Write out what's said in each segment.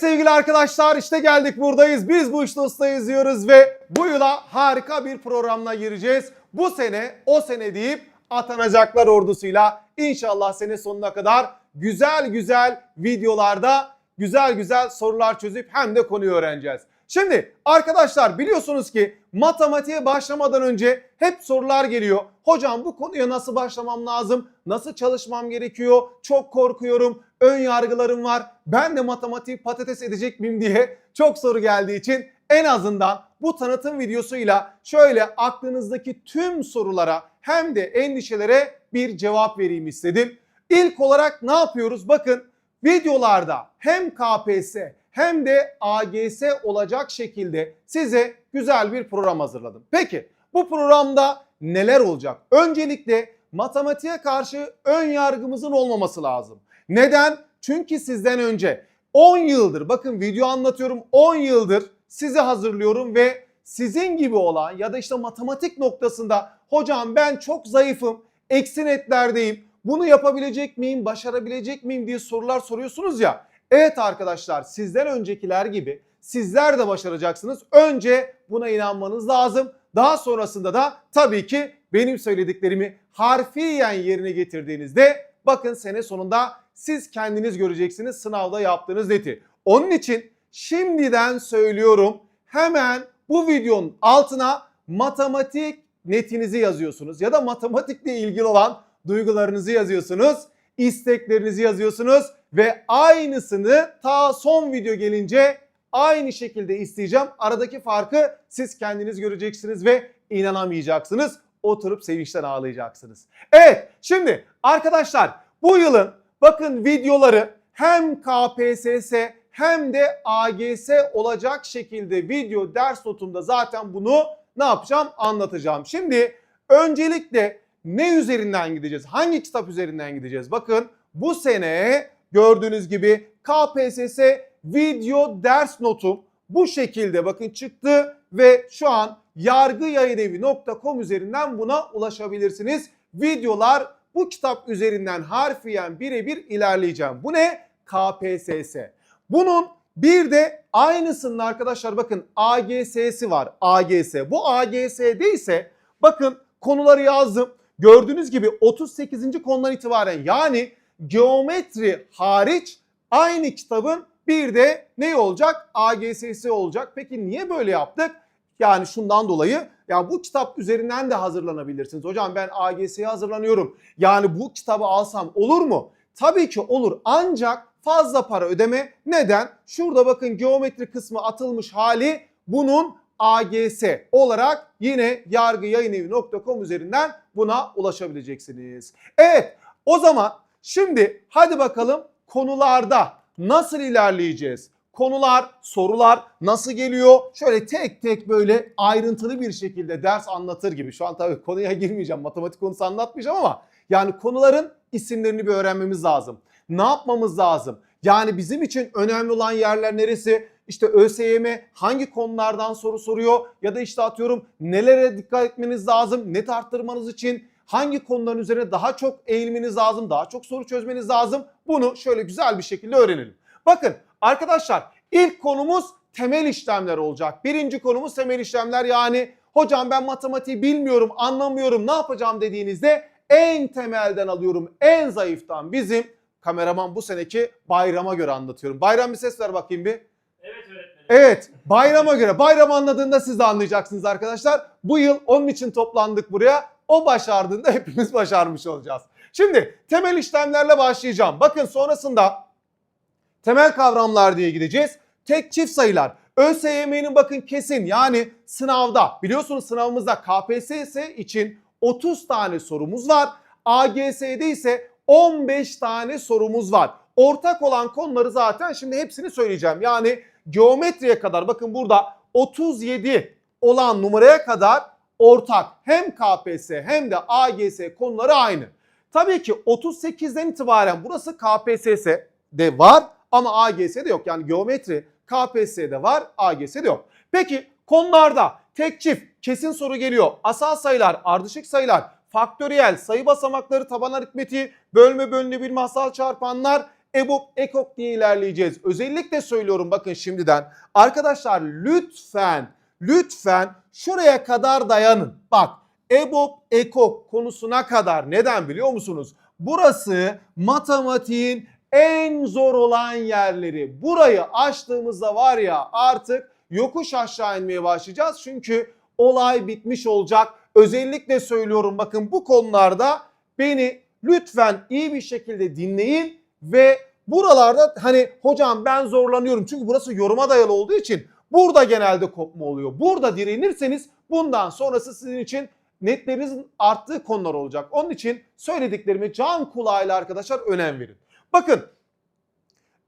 Sevgili arkadaşlar işte geldik buradayız. Biz bu işte ustayız diyoruz ve bu yıla harika bir programla gireceğiz. Bu sene o sene deyip atanacaklar ordusuyla inşallah sene sonuna kadar güzel güzel videolarda güzel güzel sorular çözüp hem de konuyu öğreneceğiz. Şimdi arkadaşlar biliyorsunuz ki matematiğe başlamadan önce hep sorular geliyor. Hocam bu konuya nasıl başlamam lazım? Nasıl çalışmam gerekiyor? Çok korkuyorum. Ön yargılarım var. Ben de matematiği patates edecek miyim diye çok soru geldiği için en azından bu tanıtım videosuyla şöyle aklınızdaki tüm sorulara hem de endişelere bir cevap vereyim istedim. İlk olarak ne yapıyoruz? Bakın videolarda hem KPSS hem de AGS olacak şekilde size güzel bir program hazırladım. Peki bu programda neler olacak? Öncelikle matematiğe karşı ön yargımızın olmaması lazım. Neden? Çünkü sizden önce 10 yıldır bakın video anlatıyorum 10 yıldır sizi hazırlıyorum ve sizin gibi olan ya da işte matematik noktasında hocam ben çok zayıfım, eksi netlerdeyim, bunu yapabilecek miyim, başarabilecek miyim diye sorular soruyorsunuz ya. Evet arkadaşlar sizden öncekiler gibi sizler de başaracaksınız. Önce buna inanmanız lazım. Daha sonrasında da tabii ki benim söylediklerimi harfiyen yerine getirdiğinizde bakın sene sonunda siz kendiniz göreceksiniz sınavda yaptığınız neti. Onun için şimdiden söylüyorum hemen bu videonun altına matematik netinizi yazıyorsunuz ya da matematikle ilgili olan duygularınızı yazıyorsunuz, isteklerinizi yazıyorsunuz ve aynısını ta son video gelince aynı şekilde isteyeceğim. Aradaki farkı siz kendiniz göreceksiniz ve inanamayacaksınız. Oturup sevinçten ağlayacaksınız. Evet şimdi arkadaşlar bu yılın bakın videoları hem KPSS hem de AGS olacak şekilde video ders notumda zaten bunu ne yapacağım anlatacağım. Şimdi öncelikle ne üzerinden gideceğiz? Hangi kitap üzerinden gideceğiz? Bakın bu sene gördüğünüz gibi KPSS video ders notum bu şekilde bakın çıktı ve şu an yargıyayınevi.com üzerinden buna ulaşabilirsiniz. Videolar bu kitap üzerinden harfiyen birebir ilerleyeceğim. Bu ne? KPSS. Bunun bir de aynısının arkadaşlar bakın AGS'si var. AGS. Bu AGS'de ise bakın konuları yazdım. Gördüğünüz gibi 38. konudan itibaren yani geometri hariç aynı kitabın bir de ne olacak? AGS'si olacak. Peki niye böyle yaptık? Yani şundan dolayı ya bu kitap üzerinden de hazırlanabilirsiniz. Hocam ben AGS'ye hazırlanıyorum. Yani bu kitabı alsam olur mu? Tabii ki olur ancak fazla para ödeme. Neden? Şurada bakın geometri kısmı atılmış hali bunun AGS olarak yine yargıyayınevi.com üzerinden buna ulaşabileceksiniz. Evet o zaman şimdi hadi bakalım konularda nasıl ilerleyeceğiz? Konular, sorular nasıl geliyor? Şöyle tek tek böyle ayrıntılı bir şekilde ders anlatır gibi. Şu an tabii konuya girmeyeceğim. Matematik konusu anlatmayacağım ama yani konuların isimlerini bir öğrenmemiz lazım. Ne yapmamız lazım? Yani bizim için önemli olan yerler neresi? İşte ÖSYM hangi konulardan soru soruyor ya da işte atıyorum nelere dikkat etmeniz lazım net arttırmanız için hangi konuların üzerine daha çok eğilmeniz lazım, daha çok soru çözmeniz lazım. Bunu şöyle güzel bir şekilde öğrenelim. Bakın arkadaşlar ilk konumuz temel işlemler olacak. Birinci konumuz temel işlemler yani hocam ben matematiği bilmiyorum, anlamıyorum, ne yapacağım dediğinizde en temelden alıyorum, en zayıftan bizim kameraman bu seneki bayrama göre anlatıyorum. Bayram bir ses ver bakayım bir. Evet öğretmenim. Evet bayrama göre bayram anladığında siz de anlayacaksınız arkadaşlar. Bu yıl onun için toplandık buraya. O başardığında hepimiz başarmış olacağız. Şimdi temel işlemlerle başlayacağım. Bakın sonrasında temel kavramlar diye gideceğiz. Tek çift sayılar. ÖSYM'nin bakın kesin yani sınavda biliyorsunuz sınavımızda KPSS için 30 tane sorumuz var. AGS'de ise 15 tane sorumuz var. Ortak olan konuları zaten şimdi hepsini söyleyeceğim. Yani geometriye kadar bakın burada 37 olan numaraya kadar ortak hem KPSS hem de AGS konuları aynı. Tabii ki 38'den itibaren burası KPSS'de var ama AGS'de yok. Yani geometri KPSS'de var, AGS'de yok. Peki konularda tek çift kesin soru geliyor. Asal sayılar, ardışık sayılar, faktöriyel, sayı basamakları, taban aritmetiği, bölme bölünebilme, asal çarpanlar, EBOB, EKOK diye ilerleyeceğiz. Özellikle söylüyorum bakın şimdiden. Arkadaşlar lütfen, lütfen şuraya kadar dayanın. Bak EBOB, EKOK konusuna kadar neden biliyor musunuz? Burası matematiğin en zor olan yerleri. Burayı açtığımızda var ya artık yokuş aşağı inmeye başlayacağız. Çünkü olay bitmiş olacak. Özellikle söylüyorum bakın bu konularda beni lütfen iyi bir şekilde dinleyin ve buralarda hani hocam ben zorlanıyorum çünkü burası yoruma dayalı olduğu için burada genelde kopma oluyor. Burada direnirseniz bundan sonrası sizin için netlerinizin arttığı konular olacak. Onun için söylediklerimi can kulağıyla arkadaşlar önem verin. Bakın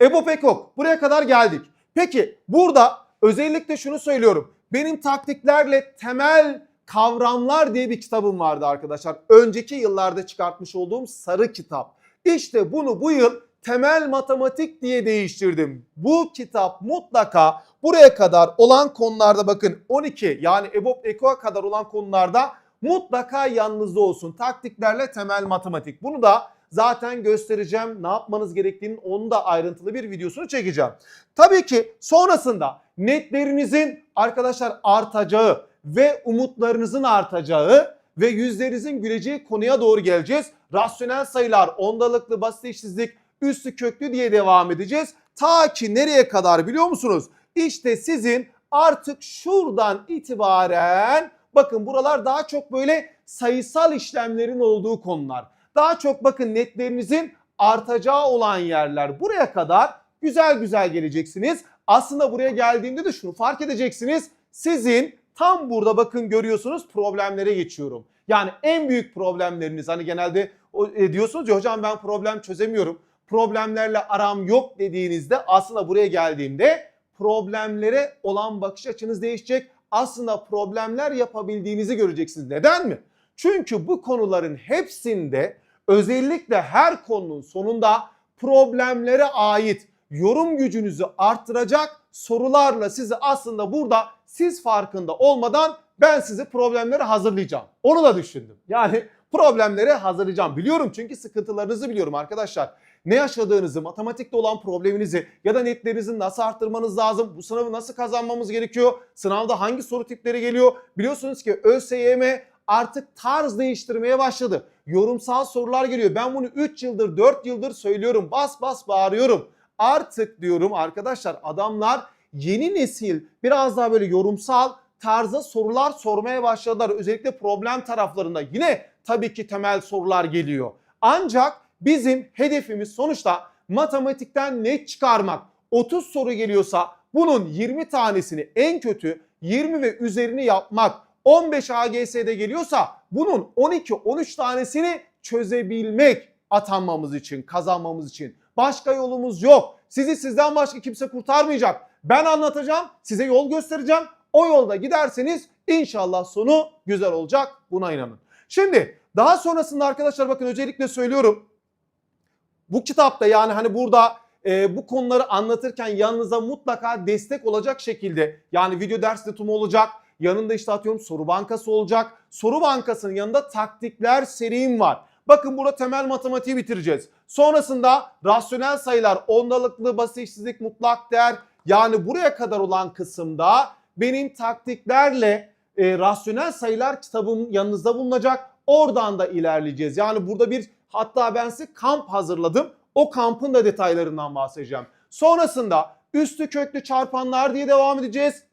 Ebo Pekok buraya kadar geldik. Peki burada özellikle şunu söylüyorum. Benim taktiklerle temel kavramlar diye bir kitabım vardı arkadaşlar. Önceki yıllarda çıkartmış olduğum sarı kitap. İşte bunu bu yıl temel matematik diye değiştirdim. Bu kitap mutlaka buraya kadar olan konularda bakın 12 yani EBOB EKO'ya kadar olan konularda mutlaka yanınızda olsun. Taktiklerle temel matematik. Bunu da zaten göstereceğim. Ne yapmanız gerektiğinin onun da ayrıntılı bir videosunu çekeceğim. Tabii ki sonrasında netlerinizin arkadaşlar artacağı ve umutlarınızın artacağı ve yüzlerinizin güleceği konuya doğru geleceğiz. Rasyonel sayılar, ondalıklı, basit eşsizlik, üstü köklü diye devam edeceğiz. Ta ki nereye kadar biliyor musunuz? İşte sizin artık şuradan itibaren bakın buralar daha çok böyle sayısal işlemlerin olduğu konular. Daha çok bakın netlerinizin artacağı olan yerler. Buraya kadar güzel güzel geleceksiniz. Aslında buraya geldiğimde de şunu fark edeceksiniz. Sizin tam burada bakın görüyorsunuz problemlere geçiyorum. Yani en büyük problemleriniz hani genelde e, diyorsunuz ya hocam ben problem çözemiyorum. Problemlerle aram yok dediğinizde aslında buraya geldiğimde problemlere olan bakış açınız değişecek. Aslında problemler yapabildiğinizi göreceksiniz. Neden mi? Çünkü bu konuların hepsinde özellikle her konunun sonunda problemlere ait yorum gücünüzü arttıracak sorularla sizi aslında burada siz farkında olmadan ben sizi problemlere hazırlayacağım. Onu da düşündüm. Yani problemlere hazırlayacağım. Biliyorum çünkü sıkıntılarınızı biliyorum arkadaşlar. Ne yaşadığınızı, matematikte olan probleminizi ya da netlerinizi nasıl arttırmanız lazım? Bu sınavı nasıl kazanmamız gerekiyor? Sınavda hangi soru tipleri geliyor? Biliyorsunuz ki ÖSYM artık tarz değiştirmeye başladı. Yorumsal sorular geliyor. Ben bunu 3 yıldır 4 yıldır söylüyorum. Bas bas bağırıyorum. Artık diyorum arkadaşlar adamlar yeni nesil biraz daha böyle yorumsal tarzda sorular sormaya başladılar. Özellikle problem taraflarında yine tabii ki temel sorular geliyor. Ancak bizim hedefimiz sonuçta matematikten net çıkarmak. 30 soru geliyorsa bunun 20 tanesini en kötü 20 ve üzerini yapmak. 15 AGS'de geliyorsa bunun 12-13 tanesini çözebilmek atanmamız için, kazanmamız için. Başka yolumuz yok. Sizi sizden başka kimse kurtarmayacak. Ben anlatacağım, size yol göstereceğim. O yolda giderseniz inşallah sonu güzel olacak. Buna inanın. Şimdi daha sonrasında arkadaşlar bakın özellikle söylüyorum. Bu kitapta yani hani burada e, bu konuları anlatırken yanınıza mutlaka destek olacak şekilde yani video ders tutumu olacak. Yanında işte atıyorum soru bankası olacak. Soru bankasının yanında taktikler serim var. Bakın burada temel matematiği bitireceğiz. Sonrasında rasyonel sayılar, ondalıklı, basitsizlik, mutlak değer yani buraya kadar olan kısımda benim taktiklerle e, rasyonel sayılar kitabım yanınızda bulunacak. Oradan da ilerleyeceğiz. Yani burada bir hatta ben size kamp hazırladım. O kampın da detaylarından bahsedeceğim. Sonrasında üstü köklü çarpanlar diye devam edeceğiz.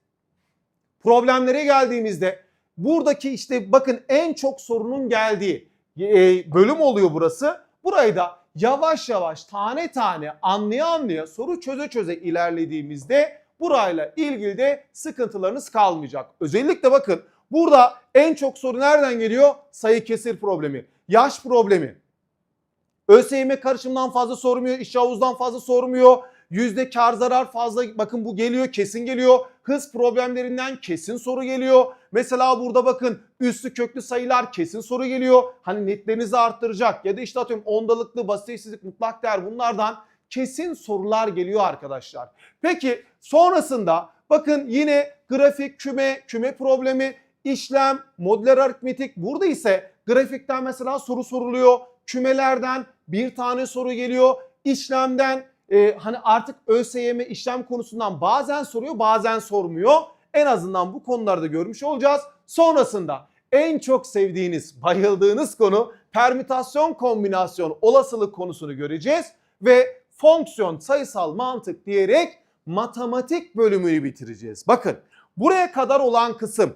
Problemlere geldiğimizde buradaki işte bakın en çok sorunun geldiği e, bölüm oluyor burası. Burayı da yavaş yavaş tane tane anlaya anlaya soru çöze çöze ilerlediğimizde burayla ilgili de sıkıntılarınız kalmayacak. Özellikle bakın burada en çok soru nereden geliyor? Sayı kesir problemi, yaş problemi. ÖSYM karışımdan fazla sormuyor, iş havuzdan fazla sormuyor. Yüzde kar zarar fazla bakın bu geliyor kesin geliyor. Hız problemlerinden kesin soru geliyor. Mesela burada bakın üstü köklü sayılar kesin soru geliyor. Hani netlerinizi arttıracak ya da işte atıyorum ondalıklı basit eşsizlik mutlak değer bunlardan kesin sorular geliyor arkadaşlar. Peki sonrasında bakın yine grafik küme, küme problemi, işlem, modüler aritmetik. Burada ise grafikten mesela soru soruluyor. Kümelerden bir tane soru geliyor. işlemden e, hani artık ÖSYM işlem konusundan bazen soruyor bazen sormuyor. En azından bu konularda görmüş olacağız. Sonrasında en çok sevdiğiniz, bayıldığınız konu permütasyon kombinasyon olasılık konusunu göreceğiz ve fonksiyon sayısal mantık diyerek matematik bölümünü bitireceğiz. Bakın buraya kadar olan kısım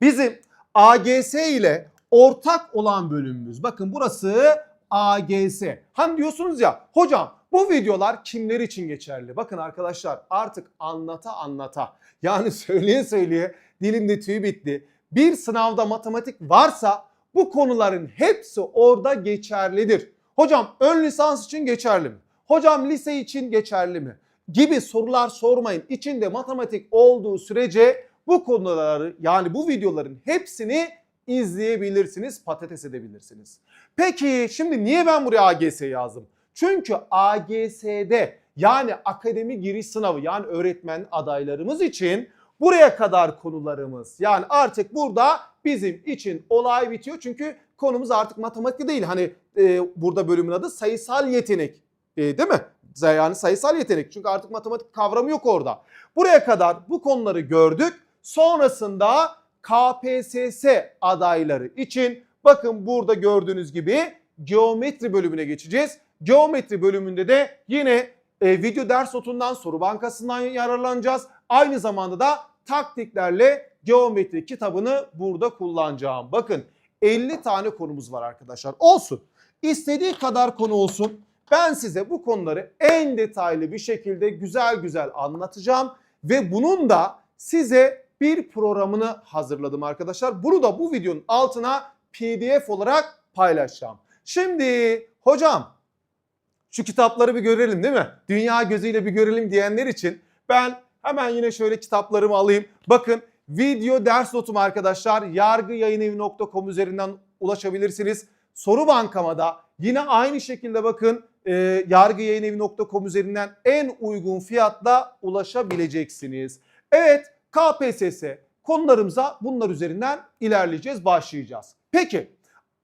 bizim AGS ile ortak olan bölümümüz. Bakın burası AGS. Hani diyorsunuz ya hocam bu videolar kimler için geçerli? Bakın arkadaşlar artık anlata anlata yani söyleye söyleye dilimde tüy bitti. Bir sınavda matematik varsa bu konuların hepsi orada geçerlidir. Hocam ön lisans için geçerli mi? Hocam lise için geçerli mi? Gibi sorular sormayın. İçinde matematik olduğu sürece bu konuları yani bu videoların hepsini izleyebilirsiniz, patates edebilirsiniz. Peki şimdi niye ben buraya AGS yazdım? Çünkü AGS'de yani akademi giriş sınavı yani öğretmen adaylarımız için buraya kadar konularımız. Yani artık burada bizim için olay bitiyor. Çünkü konumuz artık matematik değil. Hani e, burada bölümün adı sayısal yetenek. E, değil mi? Yani sayısal yetenek. Çünkü artık matematik kavramı yok orada. Buraya kadar bu konuları gördük. Sonrasında KPSS adayları için bakın burada gördüğünüz gibi geometri bölümüne geçeceğiz. Geometri bölümünde de yine e, video ders notundan soru bankasından yararlanacağız. Aynı zamanda da taktiklerle geometri kitabını burada kullanacağım. Bakın 50 tane konumuz var arkadaşlar. Olsun. İstediği kadar konu olsun. Ben size bu konuları en detaylı bir şekilde güzel güzel anlatacağım ve bunun da size bir programını hazırladım arkadaşlar. Bunu da bu videonun altına PDF olarak paylaşacağım. Şimdi hocam şu kitapları bir görelim değil mi? Dünya gözüyle bir görelim diyenler için ben hemen yine şöyle kitaplarımı alayım. Bakın video ders notum arkadaşlar yargıyayınevi.com üzerinden ulaşabilirsiniz. Soru bankama da yine aynı şekilde bakın e, yargıyayınevi.com üzerinden en uygun fiyatla ulaşabileceksiniz. Evet KPSS konularımıza bunlar üzerinden ilerleyeceğiz, başlayacağız. Peki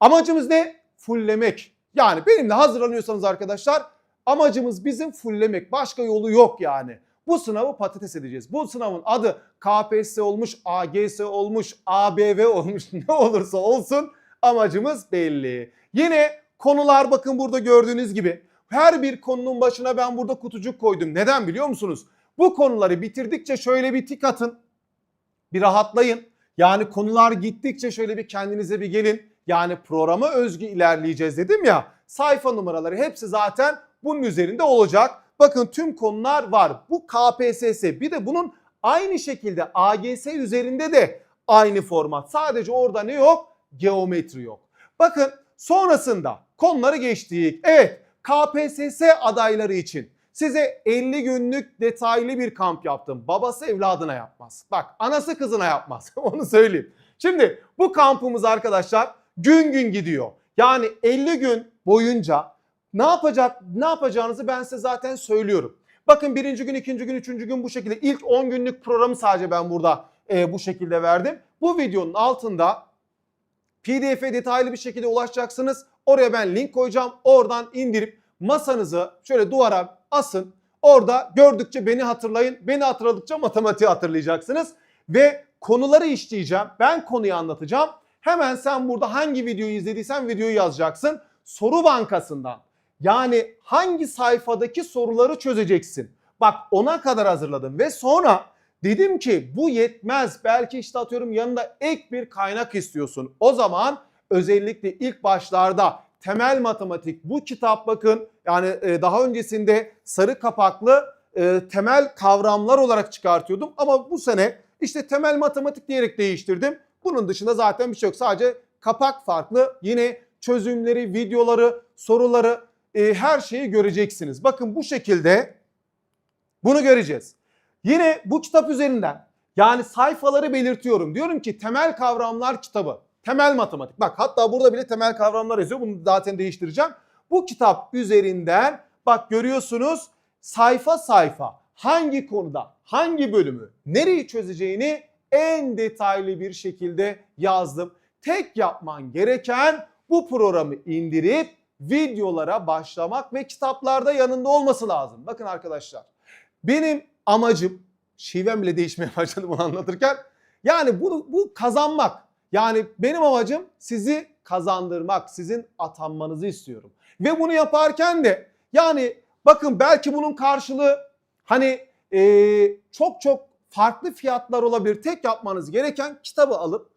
amacımız ne? Fulllemek. Yani benimle hazırlanıyorsanız arkadaşlar amacımız bizim fulllemek. Başka yolu yok yani. Bu sınavı patates edeceğiz. Bu sınavın adı KPSS olmuş, AGS olmuş, ABV olmuş ne olursa olsun amacımız belli. Yine konular bakın burada gördüğünüz gibi her bir konunun başına ben burada kutucuk koydum. Neden biliyor musunuz? Bu konuları bitirdikçe şöyle bir tik atın. Bir rahatlayın. Yani konular gittikçe şöyle bir kendinize bir gelin. Yani programa özgü ilerleyeceğiz dedim ya. Sayfa numaraları hepsi zaten bunun üzerinde olacak. Bakın tüm konular var. Bu KPSS bir de bunun aynı şekilde AGS üzerinde de aynı format. Sadece orada ne yok? Geometri yok. Bakın sonrasında konuları geçtik. Evet KPSS adayları için size 50 günlük detaylı bir kamp yaptım. Babası evladına yapmaz. Bak anası kızına yapmaz. Onu söyleyeyim. Şimdi bu kampımız arkadaşlar gün gün gidiyor. Yani 50 gün boyunca ne yapacak ne yapacağınızı ben size zaten söylüyorum. Bakın birinci gün, ikinci gün, üçüncü gün bu şekilde ilk 10 günlük programı sadece ben burada e, bu şekilde verdim. Bu videonun altında PDF'e detaylı bir şekilde ulaşacaksınız. Oraya ben link koyacağım. Oradan indirip masanızı şöyle duvara asın. Orada gördükçe beni hatırlayın. Beni hatırladıkça matematiği hatırlayacaksınız. Ve konuları işleyeceğim. Ben konuyu anlatacağım. Hemen sen burada hangi videoyu izlediysen videoyu yazacaksın. Soru bankasından yani hangi sayfadaki soruları çözeceksin. Bak ona kadar hazırladım ve sonra dedim ki bu yetmez. Belki işte atıyorum yanında ek bir kaynak istiyorsun. O zaman özellikle ilk başlarda temel matematik bu kitap bakın yani e, daha öncesinde sarı kapaklı e, temel kavramlar olarak çıkartıyordum ama bu sene işte temel matematik diyerek değiştirdim. Bunun dışında zaten bir şey yok. Sadece kapak farklı. Yine çözümleri, videoları, soruları e, her şeyi göreceksiniz. Bakın bu şekilde bunu göreceğiz. Yine bu kitap üzerinden yani sayfaları belirtiyorum. Diyorum ki temel kavramlar kitabı. Temel matematik. Bak hatta burada bile temel kavramlar yazıyor. Bunu zaten değiştireceğim. Bu kitap üzerinden bak görüyorsunuz sayfa sayfa hangi konuda hangi bölümü nereyi çözeceğini en detaylı bir şekilde yazdım. Tek yapman gereken bu programı indirip videolara başlamak ve kitaplarda yanında olması lazım. Bakın arkadaşlar benim amacım şivem bile değişmeye başladı bunu anlatırken. Yani bunu bu kazanmak. Yani benim amacım sizi kazandırmak, sizin atanmanızı istiyorum. Ve bunu yaparken de yani bakın belki bunun karşılığı hani eee, çok çok farklı fiyatlar olabilir. Tek yapmanız gereken kitabı alıp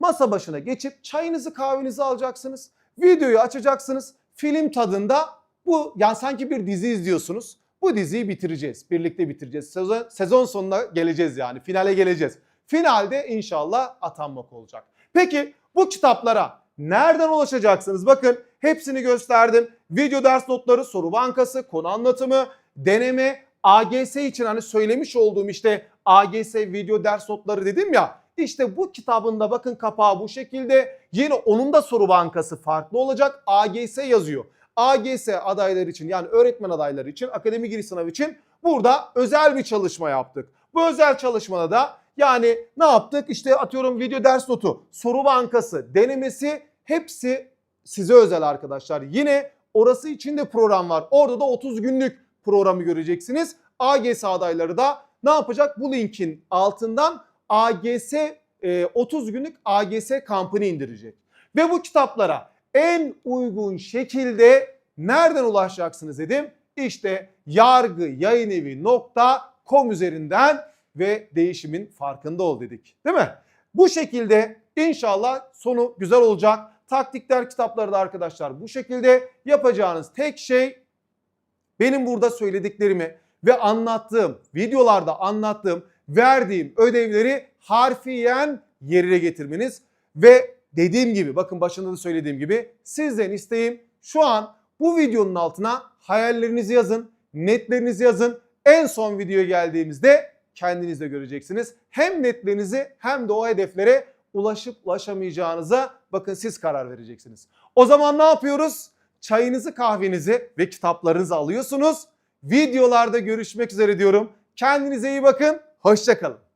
masa başına geçip çayınızı kahvenizi alacaksınız. Videoyu açacaksınız. Film tadında bu yani sanki bir dizi izliyorsunuz. Bu diziyi bitireceğiz. Birlikte bitireceğiz. Sezon, sezon sonuna geleceğiz yani. Finale geleceğiz. Finalde inşallah atanmak olacak. Peki bu kitaplara nereden ulaşacaksınız? Bakın hepsini gösterdim. Video ders notları, soru bankası, konu anlatımı, deneme, AGS için hani söylemiş olduğum işte AGS video ders notları dedim ya. İşte bu kitabında bakın kapağı bu şekilde. Yine onun da soru bankası farklı olacak. AGS yazıyor. AGS adayları için yani öğretmen adayları için akademi giriş sınavı için burada özel bir çalışma yaptık. Bu özel çalışmada da yani ne yaptık? İşte atıyorum video ders notu, soru bankası, denemesi hepsi size özel arkadaşlar. Yine orası için de program var. Orada da 30 günlük programı göreceksiniz. AGS adayları da ne yapacak? Bu linkin altından AGS e, 30 günlük AGS kampını indirecek. Ve bu kitaplara en uygun şekilde nereden ulaşacaksınız dedim. İşte yargıyayınevi.com üzerinden ve değişimin farkında ol dedik. Değil mi? Bu şekilde inşallah sonu güzel olacak. Taktikler kitapları da arkadaşlar bu şekilde yapacağınız tek şey benim burada söylediklerimi ve anlattığım, videolarda anlattığım, verdiğim ödevleri harfiyen yerine getirmeniz ve dediğim gibi bakın başında da söylediğim gibi sizden isteğim şu an bu videonun altına hayallerinizi yazın, netlerinizi yazın. En son videoya geldiğimizde kendiniz de göreceksiniz. Hem netlerinizi hem de o hedeflere ulaşıp ulaşamayacağınıza bakın siz karar vereceksiniz. O zaman ne yapıyoruz? Çayınızı, kahvenizi ve kitaplarınızı alıyorsunuz. Videolarda görüşmek üzere diyorum. Kendinize iyi bakın. Hoşçakalın.